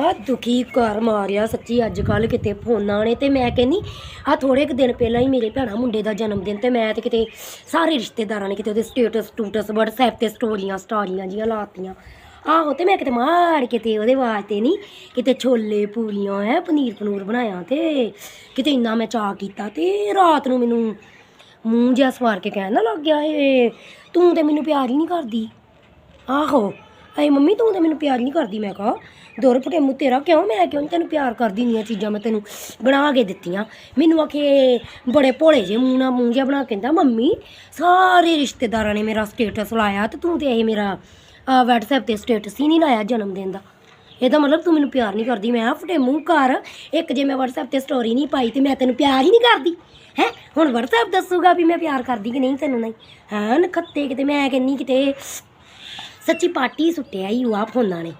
ਆ ਦੁਖੀ ਕਰ ਮਾਰਿਆ ਸੱਚੀ ਅੱਜ ਕੱਲ ਕਿਤੇ ਫੋਨਾਂ ਨੇ ਤੇ ਮੈਂ ਕਹਿੰਨੀ ਆ ਥੋੜੇ ਕੁ ਦਿਨ ਪਹਿਲਾਂ ਹੀ ਮੇਰੇ ਭੈਣਾ ਮੁੰਡੇ ਦਾ ਜਨਮ ਦਿਨ ਤੇ ਮੈਂ ਤੇ ਕਿਤੇ ਸਾਰੇ ਰਿਸ਼ਤੇਦਾਰਾਂ ਨੇ ਕਿਤੇ ਉਹਦੇ ਸਟੇਟਸ ਸਟੂਟਸ WhatsApp ਤੇ ਸਟੋਰੀਆਂ ਸਟਾਰੀਆਂ ਜੀਆਂ ਲਾਤੀਆਂ। ਆਹੋ ਤੇ ਮੈਂ ਕਿਤੇ ਮਾਰ ਕਿਤੇ ਉਹਦੇ ਵਾਸਤੇ ਨਹੀਂ ਕਿਤੇ ਛੋਲੇ ਪੂਰੀਆਂ, ਹੈ, ਪਨੀਰ ਪਨੂਰ ਬਣਾਇਆ ਤੇ ਕਿਤੇ ਇੰਨਾ ਮੈਂ ਚਾਹ ਕੀਤਾ ਤੇ ਰਾਤ ਨੂੰ ਮੈਨੂੰ ਮੂੰਹ ਜਿਹਾ ਸਵਾਰ ਕੇ ਕਹਿਣ ਨਾ ਲੱਗ ਗਿਆ ਏ, ਤੂੰ ਤੇ ਮੈਨੂੰ ਪਿਆਰ ਹੀ ਨਹੀਂ ਕਰਦੀ। ਆਹੋ। ਐ ਮੰਮੀ ਤੂੰ ਤਾਂ ਮੈਨੂੰ ਪਿਆਰ ਨਹੀਂ ਕਰਦੀ, ਮੈਂ ਕਹਾ। ਦੁਰ ਪਟੇਮੂ ਤੇਰਾ ਕਿਉਂ? ਮੈਂ ਕਿਉਂ ਨੀ ਤੈਨੂੰ ਪਿਆਰ ਕਰਦੀ ਨਹੀਂ ਚੀਜ਼ਾਂ ਮੈਂ ਤੈਨੂੰ ਬਣਾ ਕੇ ਦਿੱਤੀਆਂ। ਮੈਨੂੰ ਆਖੇ ਬੜੇ ਭੋਲੇ ਜੇ ਮੂੰਹ ਨਾਲ ਮੂੰਹ ਜਿਹਾ ਬਣਾ ਕੇ ਕਹਿੰਦਾ ਮੰਮੀ, ਸਾਰੇ ਰਿਸ਼ਤੇਦਾਰਾਂ ਨੇ ਮੇਰਾ ਸਟੇਟਸ ਲਾਇਆ ਤੇ ਤੂੰ ਤੇ ਇਹ ਮੇਰਾ WhatsApp ਤੇ ਸਟੇਟਸ ਹੀ ਨਹੀਂ ਲਾਇਆ ਜਨਮ ਦਿਨ ਦਾ। ਇਹਦਾ ਮਤਲਬ ਤੂੰ ਮੈਨੂੰ ਪਿਆਰ ਨਹੀਂ ਕਰਦੀ। ਮੈਂ ਫਟੇ ਮੂੰਹ ਕਰ, ਇੱਕ ਜੇ ਮੈਂ WhatsApp ਤੇ ਸਟੋਰੀ ਨਹੀਂ ਪਾਈ ਤੇ ਮੈਂ ਤੈਨੂੰ ਪਿਆਰ ਹੀ ਨਹੀਂ ਕਰਦੀ। ਹੈ? ਹੁਣ WhatsApp ਦੱਸੂਗਾ ਵੀ ਮੈਂ ਪਿਆਰ ਕਰਦੀ ਕਿ ਨਹੀਂ ਤੈਨੂੰ ਨਹੀਂ? ਹਾਂ, ਨਖੱਤੇ ਕਿਤੇ ਮੈਂ ਕਹਿੰਨੀ ਕਿਤੇ ਸੱਚੀ ਪਾਰਟੀ ਸੁੱਟਿਆ ਹੀ ਆ ਫੋਨਾਂ ਨੇ।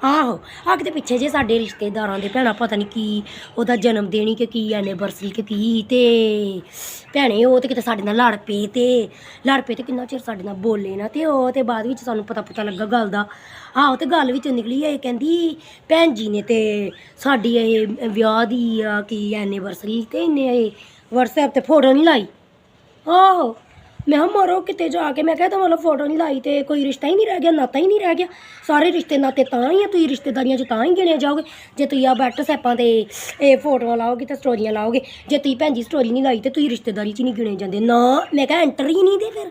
ਆਹੋ ਆ ਕਿਤੇ ਪਿੱਛੇ ਜੇ ਸਾਡੇ ਰਿਸ਼ਤੇਦਾਰਾਂ ਦੇ ਭੈਣਾਂ ਪਤਾ ਨਹੀਂ ਕੀ, ਉਹਦਾ ਜਨਮ ਦਿਨ ਹੀ ਕਿ ਕੀ ਐਨੀਵਰਸਰੀ ਕਿ ਕੀ ਤੇ ਭੈਣੇ ਉਹ ਤੇ ਕਿਤੇ ਸਾਡੇ ਨਾਲ ਲੜ ਪਏ ਤੇ, ਲੜ ਪਏ ਤੇ ਕਿੰਨਾ ਚਿਰ ਸਾਡੇ ਨਾਲ ਬੋਲੇ ਨਾ ਤੇ ਉਹ ਤੇ ਬਾਅਦ ਵਿੱਚ ਸਾਨੂੰ ਪਤਾ ਪਤਾ ਲੱਗਾ ਗੱਲ ਦਾ। ਆਹੋ ਤੇ ਗੱਲ ਵਿੱਚੋਂ ਨਿਕਲੀ ਇਹ ਕਹਿੰਦੀ ਭੈਣ ਜੀ ਨੇ ਤੇ ਸਾਡੀ ਇਹ ਵਿਆਹ ਦੀ ਆ ਕੀ ਐਨੀਵਰਸਰੀ ਤੇ ਇਹਨੇ ਇਹ WhatsApp ਤੇ ਫੋਟੋ ਨਹੀਂ ਲਾਈ। ਆਹੋ। ਮੈਂ ਕਿਹਾ, ਮਰੋ ਕਿਤੇ ਜਾ ਕੇ। ਮੈਂ ਕਿਹਾ ਤਾਂ ਮਤਲਬ ਫੋਟੋ ਨਹੀਂ ਲਾਈ ਤੇ ਕੋਈ ਰਿਸ਼ਤਾ ਹੀ ਨਹੀਂ ਰਹਿ ਗਿਆ, ਨਾਤਾ ਹੀ ਨਹੀਂ ਰਹਿ ਗਿਆ। ਸਾਰੇ ਰਿਸ਼ਤੇ ਨਾਤੇ ਤਾਂ ਹੀ ਆ, ਤੁਸੀਂ ਰਿਸ਼ਤੇਦਾਰੀਆਂ 'ਚ ਤਾਂ ਹੀ ਗਿਣੇ ਜਾਓਗੇ। ਜੇ ਤੁਸੀਂ ਆ ਵਟਸਐਪਾਂ ਤੇ ਇਹ ਫੋਟੋਆਂ ਲਾਓਗੇ ਤਾਂ ਸਟੋਰੀਆਂ ਲਾਓਗੇ। ਜੇ ਤੁਸੀਂ ਭੈਣ ਜੀ ਸਟੋਰੀ ਨਹੀਂ ਲਾਈ ਤੇ ਤੁਸੀਂ ਰਿਸ਼ਤੇਦਾਰੀ 'ਚ ਨਹੀਂ ਗਿਣੇ ਜਾਂਦੇ। ਨਾ, ਮੈਂ ਕਿਹਾ ਐਂਟਰ ਹੀ ਨਹੀਂ ਦੇ ਫਿਰ।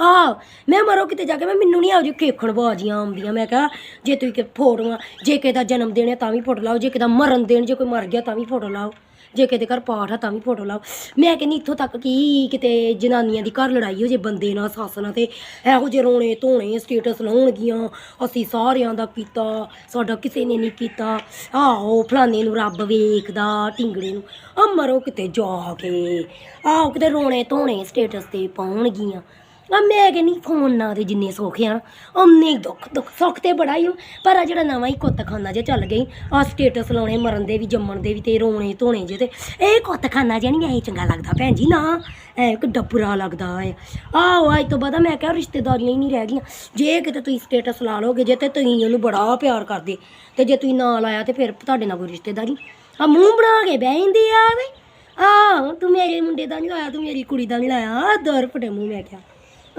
ਆਹ, ਮੈਂ ਮਰੋ ਕਿਤੇ ਜਾ ਕੇ। ਮੈਂ ਮੈਨੂੰ ਨਹੀਂ ਆਉ ਜੀ ਖੇਖਣ ਬਾਜੀਆਂ ਆਉਂਦੀਆਂ। ਮੈਂ ਕਿਹਾ, ਜੇ ਤੁਸੀਂ ਕਿ ਫੋਟੋਆਂ ਜੇ ਕਿਸੇ ਦਾ ਜਨਮ ਦਿਨ ਹੈ ਤਾਂ ਵੀ ਫੋਟੋ ਲਾਓ। ਜੇ ਕਿਸੇ ਦਾ ਮਰਨ ਦਿਨ, ਜੇ ਕੋਈ ਮਰ ਗਿਆ ਤਾਂ ਵੀ ਫੋਟੋ ਲਾਓ। ਜੇ ਕਿਤੇ ਘਰ ਪਾਠ ਆ ਤਾਂ ਵੀ ਫੋਟੋ ਲਾਓ। ਮੈਂ ਕਹਿੰਦੀ ਇੱਥੋਂ ਤੱਕ ਕਿ ਕਿਤੇ ਜਨਾਨੀਆਂ ਦੀ ਘਰ ਲੜਾਈ ਹੋ ਜੇ, ਬੰਦੇ ਨਾਲ, ਸੱਸ ਨਾਲ ਤੇ ਇਹੋ ਜਿਹੇ ਰੋਣੇ ਧੋਣੇ ਸਟੇਟਸ ਲਾਉਣਗੀਆਂ। ਅਸੀਂ ਸਾਰਿਆਂ ਦਾ ਕੀਤਾ, ਸਾਡਾ ਕਿਸੇ ਨੇ ਨਹੀਂ ਕੀਤਾ। ਆਹੋ, ਫਲਾਣੇ ਨੂੰ ਰੱਬ ਵੇਖਦਾ, ਢਿੰਗੜੇ ਨੂੰ। ਆ ਮਰੋ ਕਿਤੇ ਜਾ ਕੇ, ਆਹੋ ਕਿਤੇ ਰੋਣੇ ਧੋਣੇ ਸਟੇਟਸ ਤੇ ਪਾਉਣਗੀਆਂ। ਆ ਮੈਂ ਕਹਿੰਦੀ ਫੋਨ ਨਾ ਦੇ ਜਿੰਨੇ ਸੁੱਖ ਆ ਉਹਨੇ ਹੀ ਦੁੱਖ ਦੁੱਖ ਸੁੱਖ ਤੇ ਬੜਾ ਹੀ ਆ, ਪਰ ਆ ਜਿਹੜਾ ਨਵਾਂ ਹੀ ਕੁੱਤਖਾਨਾ ਜਿਹਾ ਚੱਲ ਗਈ ਆ ਸਟੇਟਸ ਲਾਉਣੇ ਮਰਨ ਦੇ ਵੀ ਜੰਮਣ ਦੇ ਵੀ ਤੇ ਰੋਣੇ ਧੋਣੇ ਜੇ ਤੇ ਇਹ ਕੁੱਤਖਾਨਾ ਜਿਹਾ ਨਹੀਂ ਇਹ ਚੰਗਾ ਲੱਗਦਾ ਭੈਣ ਜੀ ਨਾ। ਐ ਇੱਕ ਡੱਬਰਾ ਲੱਗਦਾ ਹੈ ਆਹੋ ਅੱਜ ਤੋਂ ਬਾਅਦ ਮੈਂ ਕਿਹਾ ਰਿਸ਼ਤੇਦਾਰੀਆਂ ਹੀ ਨਹੀਂ ਰਹਿ ਗਈਆਂ। ਜੇ ਕਿਤੇ ਤੁਸੀਂ ਸਟੇਟਸ ਲਾ ਲੋਗੇ ਜੇ ਤੇ ਤੁਸੀਂ ਉਹਨੂੰ ਬੜਾ ਪਿਆਰ ਕਰਦੇ ਤੇ ਜੇ ਤੁਸੀਂ ਨਾ ਲਾਇਆ ਤੇ ਫਿਰ ਤੁਹਾਡੇ ਨਾਲ ਕੋਈ ਰਿਸ਼ਤੇਦਾਰੀ ਆ ਮੂੰਹ ਬਣਾ ਕੇ ਬਹਿ ਜਾਂਦੀ ਆ ਵੇ। ਆਹ ਤੂੰ ਮੇਰੇ ਮੁੰਡੇ ਦਾ ਨਹੀਂ ਲਾਇਆ ਤੂੰ ਮੇਰੀ ਕੁੜੀ ਦਾ ਨਹੀਂ ਲਾਇਆ। ਆ ਦਰ ਫਟੇ ਮੂੰਹ ਮੈਂ ਕਿਹਾ।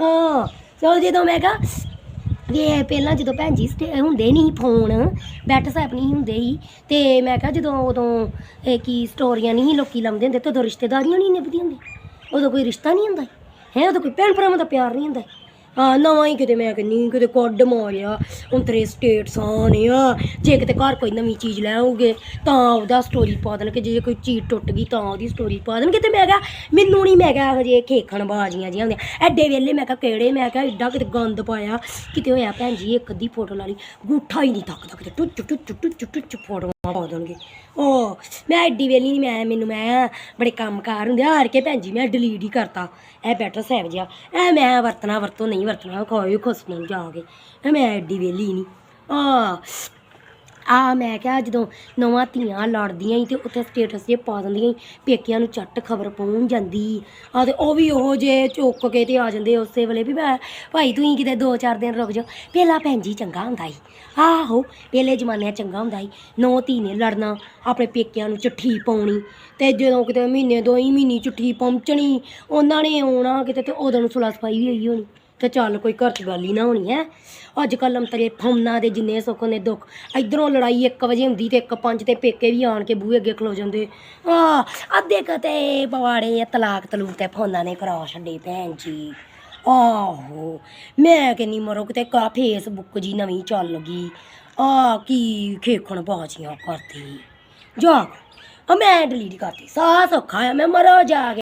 ਹਾਂ। ਚਲ ਜਦੋਂ ਮੈਂ ਕਿਹਾ ਵੀ ਇਹ ਪਹਿਲਾਂ ਜਦੋਂ ਭੈਣ ਜੀ ਸਟੇ- ਹੁੰਦੇ ਨਹੀਂ ਫੋਨ WhatsApp ਨਹੀਂ ਹੁੰਦੇ ਹੀ ਤੇ ਮੈਂ ਕਿਹਾ ਜਦੋਂ ਉਦੋਂ ਇਹ ਕੀ ਸਟੋਰੀਆਂ ਨਹੀਂ ਸੀ, ਲੋਕੀ ਲਾਉਂਦੇ ਹੁੰਦੇ, ਤੇ ਉਦੋਂ ਰਿਸ਼ਤੇਦਾਰੀਆਂ ਨਹੀਂ ਨਿਭਦੀਆਂ ਹੁੰਦੀਆਂ। ਉਦੋਂ ਕੋਈ ਰਿਸ਼ਤਾ ਨਹੀਂ ਹੁੰਦਾ ਹੈ, ਉਦੋਂ ਕੋਈ ਭੈਣ ਭਰਾਵਾਂ ਦਾ ਪਿਆਰ ਨਹੀਂ ਹੁੰਦਾ ਨਵਾਂ ਹੀ ਕਿਤੇ ਮੈਂ ਕਹਿੰਨੀ ਕਿਤੇ ਕੱਢ ਮਾਰਿਆ ਉਂਤਰੇ ਸਟੇਟਸਾਂ ਨੇ ਆ। ਜੇ ਕਿਤੇ ਘਰ ਕੋਈ ਨਵੀਂ ਚੀਜ਼ ਲੈ ਆਉਗੇ ਤਾਂ ਉਹਦਾ ਸਟੋਰੀ ਪਾ ਦੇਣ ਕਿ ਜੇ ਕੋਈ ਚੀਜ਼ ਟੁੱਟ ਗਈ, ਤਾਂ ਉਹਦੀ ਸਟੋਰੀ ਪਾ ਦੇਣ। ਕਿਤੇ ਮੈਂ ਕਿਹਾ, ਮੈਨੂੰ ਨਹੀਂ ਮੈਂ ਕਿਹਾ ਇਹੋ ਜਿਹੇ ਖੇਖਣ ਬਾਜੀਆਂ ਜਿਹੀਆਂ ਹੁੰਦੀਆਂ। ਐਡੇ ਵੇਲੇ ਮੈਂ ਕਿਹਾ, ਕਿਹੜੇ? ਮੈਂ ਕਿਹਾ ਐਡਾ ਕਿਤੇ ਗੰਦ ਪਾਇਆ। ਕਿਤੇ ਹੋਇਆ ਭੈਣ ਜੀ, ਇੱਕ ਅੱਧੀ ਫੋਟੋ ਲਾ ਲਈ। ਗੂਠਾ ਹੀ ਨਹੀਂ ਤੱਕਦਾ ਕਿਤੇ। ਟੁੱਚ ਟੁੱਚ ਟੁੱਚ ਟੁੱਚ, ਫੋਟੋ। ਪਾ ਦੇਣਗੇ ਉਹ, ਮੈਂ ਐਡੀ ਵੇਲੀ ਨਹੀਂ ਮੈਂ, ਮੈਨੂੰ ਮੈਂ ਬੜੇ ਕੰਮਕਾਰ ਹੁੰਦੇ ਹਾਰ ਕੇ ਭੈਣ ਜੀ ਮੈਂ ਡਿਲੀਟ ਹੀ ਕਰਤਾ। ਇਹ ਬੈਟਰ ਸਾਹਿਬ ਜਿਹਾ। ਇਹ ਮੈਂ ਵਰਤਣਾ, ਵਰਤੋਂ ਨਹੀਂ ਵਰਤਣਾ, ਕੋਈ ਖੁਸ਼ ਨੂੰ ਜਾ ਇਹ ਮੈਂ ਐਡੀ ਵੇਲੀ ਨਹੀਂ ਆ ਆ ਮੈਂ ਕਿਹਾ ਜਦੋਂ ਨਵਾਂ ਧੀਆਂ ਲੜਦੀਆਂ ਹੀ ਤੇ ਉੱਥੇ ਸਟੇਟਸ ਜੇ ਪਾ ਦਿੰਦੀਆਂ ਸੀ ਪੇਕਿਆਂ ਨੂੰ ਚੱਟ ਖਬਰ ਪਹੁੰਚ ਜਾਂਦੀ। ਆ ਤੇ ਉਹ ਵੀ ਉਹ ਜੇ ਚੁੱਕ ਕੇ ਤੇ ਆ ਜਾਂਦੇ ਉਸੇ ਵੇਲੇ ਵੀ ਮੈਂ ਭਾਈ ਤੁਸੀਂ ਕਿਤੇ 2-4 ਦਿਨ ਰੁਕ ਜਾਓ ਪਹਿਲਾਂ ਭੈਣ ਜੀ ਚੰਗਾ ਹੁੰਦਾ ਸੀ ਆਹੋ ਪਹਿਲੇ ਜ਼ਮਾਨੇ 'ਚ ਚੰਗਾ ਹੁੰਦਾ ਸੀ ਨੌ ਧੀ ਨੇ ਲੜਨਾ, ਆਪਣੇ ਪੇਕਿਆਂ ਨੂੰ ਚਿੱਠੀ ਪਾਉਣੀ। ਤੇ ਜਦੋਂ ਕਿਤੇ ਮਹੀਨੇ, ਦੋ ਹੀ ਮਹੀਨੇ ਚਿੱਠੀ ਪਹੁੰਚਣੀ, ਉਹਨਾਂ ਨੇ ਆਉਣਾ ਕਿਤੇ ਤੇ ਉਦੋਂ ਨੂੰ ਸੁਲਾ ਸਫ਼ਾਈ ਵੀ ਹੋਈ ਹੋਣੀ। ਤੇ ਚੱਲ ਕੋਈ ਘਰ 'ਚ ਗੱਲ ਹੀ ਨਾ ਹੋਣੀ ਹੈ। ਅੱਜ ਕੱਲ੍ਹ ਅੰਤਰੇ ਫੋਨਾਂ ਦੇ ਜਿੰਨੇ ਸੁੱਖ ਨੇ ਦੁੱਖ, ਇਧਰੋਂ ਲੜਾਈ 1 ਵਜੇ ਹੁੰਦੀ ਤੇ 1 5 ਤੇ ਪੇਕੇ ਵੀ ਆਣ ਕੇ ਬੂਹੇ ਅੱਗੇ ਖਲੋ ਜਾਂਦੇ। ਆ ਅੱਧੇ ਕਤੇ ਪਵਾੜੇ ਤਲਾਕ ਤਲੂਕ ਤੇ ਫੋਨਾਂ ਨੇ ਕਰਾ ਛੱਡੇ ਭੈਣ ਜੀ। ਆਹੋ, ਮੈਂ ਕਹਿੰਨੀ ਮਰੋ ਕਿਤੇ ਕਾ ਫੇਸਬੁੱਕ ਜੀ ਨਵੀਂ ਚੱਲ ਗਈ। ਆ, ਕੀ ਖੇਖਣ ਬਾਜੀਆਂ ਕਰਦੀ। ਜਾ, ਆ ਮੈਂ ਡਿਲੀਟ ਕਰਤੀ, ਸਾਹ ਸੌਖਾ ਆ, ਮੈਂ ਮਰੋ ਜਾ ਕੇ